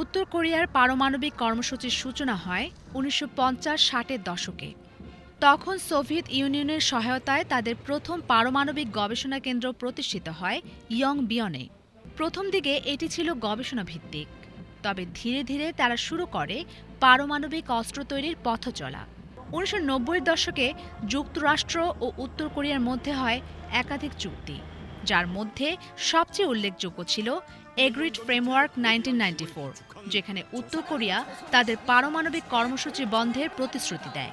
উত্তর কোরিয়ার পারমাণবিক কর্মসূচির সূচনা হয় উনিশশো পঞ্চাশ ষাটের দশকে। তখন সোভিয়েত ইউনিয়নের সহায়তায় তাদের প্রথম পারমাণবিক গবেষণা কেন্দ্র প্রতিষ্ঠিত হয় ইয়ং বিয়নে প্রথম দিকে এটি ছিল গবেষণা ভিত্তিক তবে ধীরে ধীরে তারা শুরু করে পারমাণবিক অস্ত্র তৈরির পথ চলা। উনিশশো দশকে যুক্তরাষ্ট্র ও উত্তর কোরিয়ার মধ্যে হয় একাধিক চুক্তি। যার মধ্যে সবচেয়ে উল্লেখযোগ্য ছিল এগ্রিড ফ্রেমওয়ার্ক নাইনটিন যেখানে উত্তর কোরিয়া তাদের পারমাণবিক কর্মসূচি বন্ধের প্রতিশ্রুতি দেয়।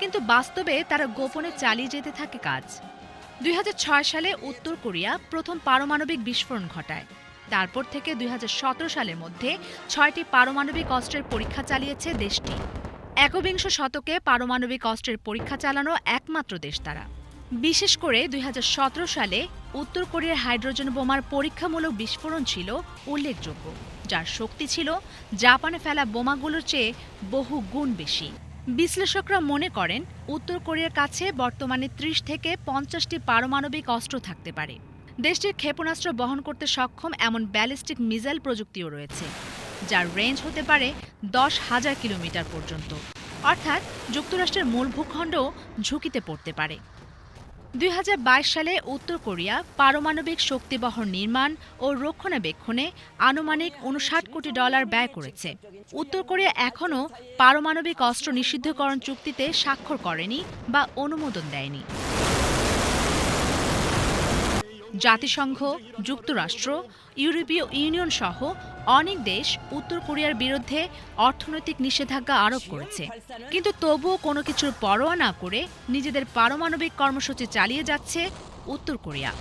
কিন্তু বাস্তবে তারা গোপনে চালিয়ে যেতে থাকে কাজ। দুই হাজার ছয় সালে উত্তর কোরিয়া প্রথম পারমাণবিক বিস্ফোরণ ঘটায়। তারপর থেকে দুই হাজার সতেরো সালের মধ্যে ছয়টি পারমাণবিক অস্ত্রের পরীক্ষা চালিয়েছে দেশটি। একবিংশ শতকে পারমাণবিক অস্ত্রের পরীক্ষা চালানো একমাত্র দেশ তারা। বিশেষ করে দুই হাজার সতেরো সালে উত্তর কোরিয়ার হাইড্রোজেন বোমার পরীক্ষামূলক বিস্ফোরণ ছিল উল্লেখযোগ্য, যার শক্তি ছিল জাপানে ফেলা বোমাগুলোর চেয়ে বহু গুণ বেশি। বিশ্লেষকরা মনে করেন, উত্তর কোরিয়ার কাছে বর্তমানে ত্রিশ থেকে পঞ্চাশটি পারমাণবিক অস্ত্র থাকতে পারে। দেশটির ক্ষেপণাস্ত্র বহন করতে সক্ষম এমন ব্যালিস্টিক মিসাইল প্রযুক্তিও রয়েছে, যার রেঞ্জ হতে পারে দশ হাজার কিলোমিটার পর্যন্ত। অর্থাৎ যুক্তরাষ্ট্রের মূল ভূখণ্ডও ঝুঁকিতে পড়তে পারে। দুই হাজার বাইশ সালে উত্তর কোরিয়া পারমাণবিক শক্তি শক্তিবহর নির্মাণ ও রক্ষণাবেক্ষণে আনুমানিক উনষাট কোটি ডলার ব্যয় করেছে। উত্তর কোরিয়া এখনও পারমাণবিক অস্ত্র নিষিদ্ধকরণ চুক্তিতে স্বাক্ষর করেনি বা অনুমোদন দেয়নি। জাতিসংঘ, যুক্তরাষ্ট্র, ইউরোপীয় ইউনিয়ন সহ অনেক দেশ উত্তর কোরিয়ার বিরুদ্ধে অর্থনৈতিক নিষেধাজ্ঞা আরোপ করেছে। কিন্তু তবুও কোনো কিছুর পরোয়া না করে নিজেদের পারমাণবিক কর্মসূচি চালিয়ে যাচ্ছে উত্তর কোরিয়া।